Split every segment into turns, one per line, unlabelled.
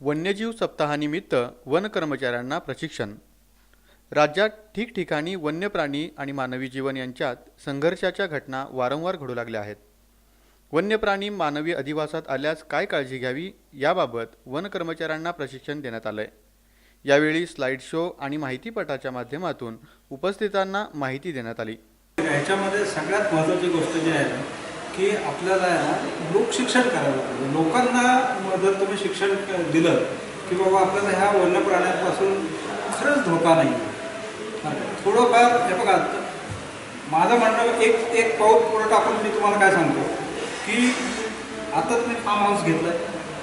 वन्यजीव सप्ताहानिमित्त वन कर्मचाऱ्यांना प्रशिक्षण. राज्यात ठिकठिकाणी वन्य प्राणी आणि मानवी जीवन यांच्यात संघर्षाच्या घटना वारंवार घडू लागल्या आहेत. वन्य प्राणी मानवी अधिवासात आल्यास काय काळजी घ्यावी याबाबत वन कर्मचाऱ्यांना प्रशिक्षण देण्यात आलंय. यावेळी स्लाइड शो आणि माहितीपटाच्या माध्यमातून उपस्थितांना माहिती देण्यात आली.
ह्याच्यामध्ये सगळ्यात महत्त्वाची गोष्ट जी आहे की आपल्याला आहे ना लोकशिक्षण करायला पाहिजे. लोकांना जर तुम्ही शिक्षण दिलं की बाबा आपल्याला ह्या वन्य प्राण्यांपासून खरंच धोका नाही थोडंफार हे बघा माझं म्हणणं एक एक पाऊल पुढं टाकून मी तुम्हाला काय सांगतो की आता तुम्ही फार्म हाऊस घेतलाय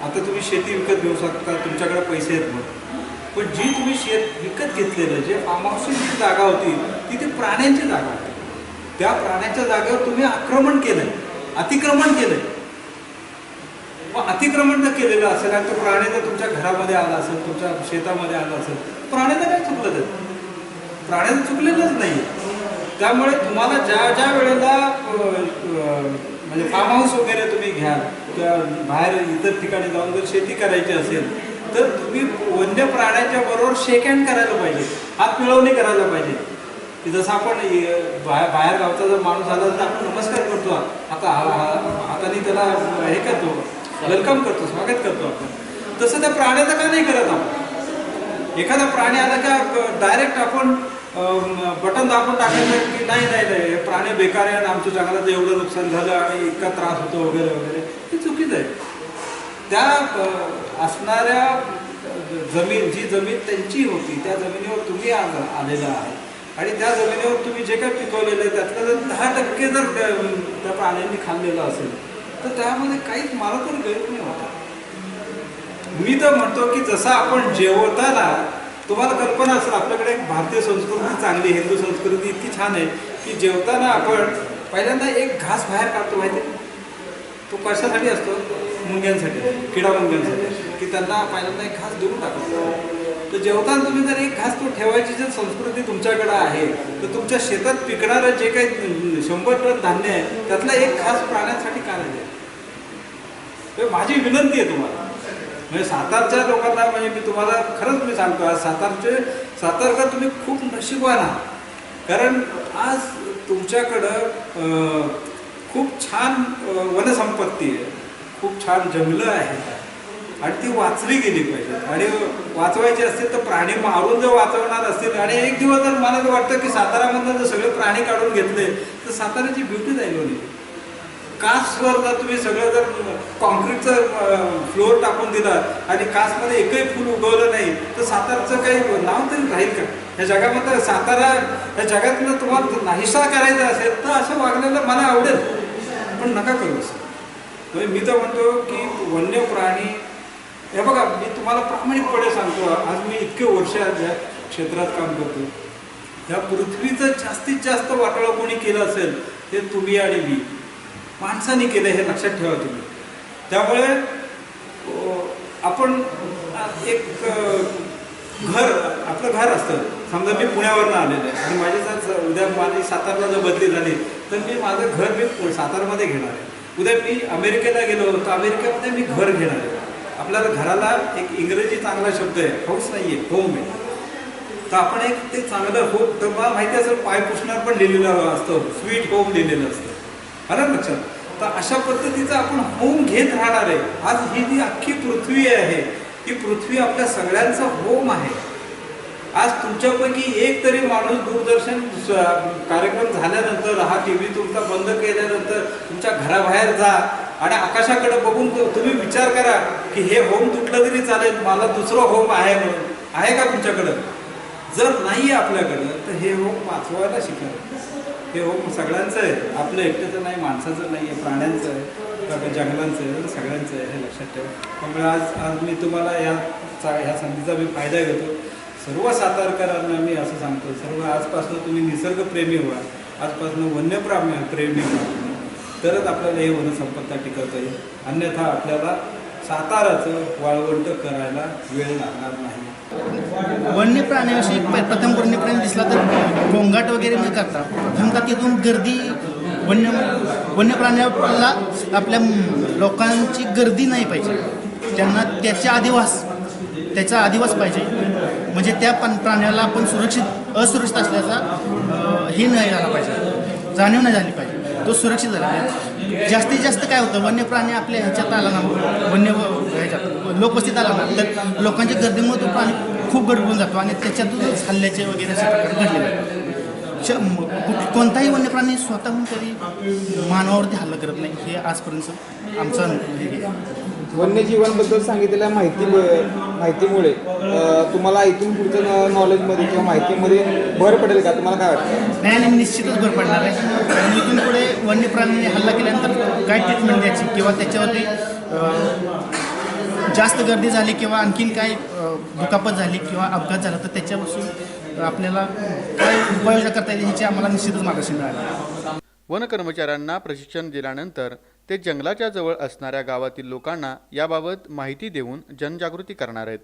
आता तुम्ही शेती विकत घेऊ शकता तुमच्याकडे पैसे आहेत म्हणून. पण जी तुम्ही शेत विकत घेतलेलं जे फार्म हाऊसची जी जागा होती ती ती प्राण्यांची जागा होती. त्या प्राण्याच्या जागेवर तुम्ही आक्रमण केलं अतिक्रमण केलंय. मग अतिक्रमण जर केलेलं असेल आणि तो प्राणी जर तुमच्या घरामध्ये आला असेल तुमच्या शेतामध्ये आला असेल प्राण्याचं काय चुकलं तर प्राण्याचं चुकलेलंच नाही. त्यामुळे तुम्हाला ज्या ज्या वेळेला म्हणजे फार्म हाऊस वगैरे तुम्ही घ्याल किंवा बाहेर इतर ठिकाणी जाऊन जर शेती करायची असेल तर तुम्ही वन्य प्राण्याच्या बरोबर शेक हँड करायला पाहिजे. हात मिळवणी करायला पाहिजे. की जसं आपण बाहेर बाहेर गावचा जर माणूस आला तर आपण नमस्कार करतो आता हाताने त्याला हे करतो वेलकम करतो स्वागत करतो आपण. तसं त्या प्राण्याचं का नाही करत आपण? एखादा प्राणी आला का डायरेक्ट आपण बटन दाबून टाकायचं की नाही नाही नाही हे प्राणी बेकार आहे आणि आमच्या जंगलाचं एवढं नुकसान झालं आणि इतका त्रास होतो वगैरे वगैरे. हे चुकीचं आहे. त्या असणाऱ्या जमीन जी जमीन त्यांची होती त्या जमिनीवर तुम्ही आज आलेला आहे. आणि त्या जमिनीवर तुम्ही जे काही पिकवलेलं आहे त्यातलं जर दहा टक्के जर त्या प्राण्यांनी खाल्लेलं असेल तर त्यामध्ये काहीच मला तर गैर नाही होता मी तर म्हणतो की जसं आपण जेवताना तुम्हाला कल्पना असेल आपल्याकडे एक भारतीय संस्कृती चांगली हिंदू संस्कृती इतकी छान आहे की जेवताना आपण पहिल्यांदा एक घास बाहेर काढतो माहिती आहे? तो कशासाठी असतो? मुंग्यांसाठी किडा मुंग्यांसाठी की त्यांना पहिल्यांदा एक घास देऊन टाकतो तर जेवताना तुम्ही जर एक घास तो ठेवायची जर संस्कृती तुमच्याकडे आहे तर तुमच्या शेतात पिकणारं जे काही शंभर टन धान्य आहे त्यातला एक घास प्राण्यांसाठी का नाही तर माझी विनंती आहे तुम्हाला. म्हणजे सातारच्या लोकांना म्हणजे मी तुम्हाला खरंच मी सांगतो आज सातारचे सातारकर तुम्ही खूप नशिबवान आहात. कारण आज तुमच्याकडं खूप छान वनसंपत्ती आहे. खूप छान जंगलं आहेत. आणि ती वाचली गेली पाहिजेत आणि वाचवायची असतील तर प्राणी मारून जर वाचवणार असतील आणि एक दिवस जर मला तर वाटतं की सातारामधनं जर सगळे प्राणी काढून घेतले तर साताऱ्याची ब्युटी जाईल हो कासवर जर तुम्ही सगळं जर कॉन्क्रीटचं फ्लोअर टाकून दिला आणि कासमध्ये एकही फूल उगवलं नाही तर सातारचं काही नाव तरी राहील का? या जगामध्ये सातारा या जगातनं तुम्हाला नाहीसा करायचा असेल तर असं वागलेलं मला आवडेल. पण नका करू असं. म्हणजे मी तर म्हणतो की वन्य प्राणी हे बघा मी तुम्हाला प्रामाणिकपणे सांगतो आज मी इतके वर्ष या क्षेत्रात काम करतो ह्या पृथ्वीचं जास्तीत जास्त वाटाळं कोणी केलं असेल ते तुम्ही आणि मी. माणसाने केलं हे लक्षात ठेवा तुम्ही. त्यामुळे आपण एक घर आपलं घर असतं. समजा मी पुण्यावरनं आलेलं आहे. आणि माझी जर उद्या माझी सातारला जर बदली झाली तर मी माझं घर मी पु- सातारमध्ये घेणार आहे. उद्या मी अमेरिकेला गेलो तर अमेरिकेमध्ये मी घर घेणार आहे. आपल्याला घराला एक इंग्रजी चांगला शब्द आहे. हाऊस नाही आहे होम आहे. तर आपण एक ते चांगलं होम तर मला माहिती असेल पाय पुसणार पण लिहिलेलं असतं. स्वीट होम लिहिलेलं असतं. आलं लक्षात? तर अशा पद्धतीचं आपण होम घेत राहणार आहे. आज ही जी अख्खी पृथ्वी आहे ही पृथ्वी आपल्या सगळ्यांचा होम आहे. आज तुमच्यापैकी एक तरी माणूस दूरदर्शन कार्यक्रम झाल्यानंतर हा टी व्ही तुमचा बंद केल्यानंतर तुमच्या घराबाहेर जा. आणि आकाशाकडे बघून तुम्ही विचार करा की हे होम तुटलं तरी चालेल मला दुसरं होम आहे म्हणून. आहे का तुमच्याकडं? जर नाही आहे आपल्याकडं तर हे होम वाचवायला शिका हे होम सगळ्यांचं आहे. आपलं एकट्याचं नाही माणसाचं नाही आहे प्राण्यांचं आहे जंगलांचं आहे सगळ्यांचं आहे हे लक्षात ठेवा. त्यामुळे आज आज मी तुम्हाला या ह्या संधीचा मी फायदा घेतो. सर्व सातारकरांना मी असं सांगतो सर्व आजपासून तुम्ही निसर्गप्रेमी व्हा. आजपासून वन्यप्रामी प्रेमी व्हा. तरच आपल्याला हे वनसंपदा टिकवता येईल. अन्यथा आपल्याला साताराचं वाळवंट करायला वेळ लागणार नाही.
वन्य प्राण्याविषयी प्रथम वन्य प्राणी दिसला तर गोंगाट वगैरे न करता प्रथमतः तिथून गर्दी वन्य वन्य प्राण्याला आपल्या लोकांची गर्दी नाही पाहिजे. त्यांना त्याच्या आदिवास त्याचा आदिवास पाहिजे. म्हणजे त्या पण प्राण्याला आपण सुरक्षित असुरक्षित असल्याचा हे नाही झाला पाहिजे. जाणीव नाही झाली पाहिजे. तो सुरक्षित झाला. जास्तीत जास्त काय होतं वन्य प्राणी आपल्या ह्याच्यात आला ना वन्य ह्याच्यात लोकवस्तीत आला ना तर लोकांच्या गर्दीमुळे तो प्राणी खूप गडबडून जातो आणि त्याच्यातूनच हल्ल्याचे वगैरे असे प्रकार घडलेले श- कोणताही वन्य प्राणी स्वतःहून तरी मानवावरती हल्ला करत नाही हे आजपर्यंत आमचा अनुभव हे
वन्यजीवांबद्दल सांगितलेल्या माहिती माहितीमुळे तुम्हाला इथून पुढच्या नॉलेजमध्ये किंवा माहितीमध्ये भर पडेल का? तुम्हाला काय वाटतं?
नाही नाही निश्चितच भर पडणार आहे. आणि इथून पुढे वन्य प्राण्यांनी हल्ला केल्यानंतर काय ट्रीटमेंट द्यायची? किंवा त्याच्यावरती जास्त गर्दी झाली किंवा आणखीन काय दुखापत झाली किंवा अपघात झाला तर त्याच्यापासून आपल्याला काय उपाययोजना करता येईल ह्याची आम्हाला निश्चितच मार्गदर्शन मिळालं
वन कर्मचाऱ्यांना प्रशिक्षण दिल्यानंतर ते जंगलाच्या जवळ असणाऱ्या गावातील लोकांना याबाबत माहिती देऊन जनजागृती करणार आहेत.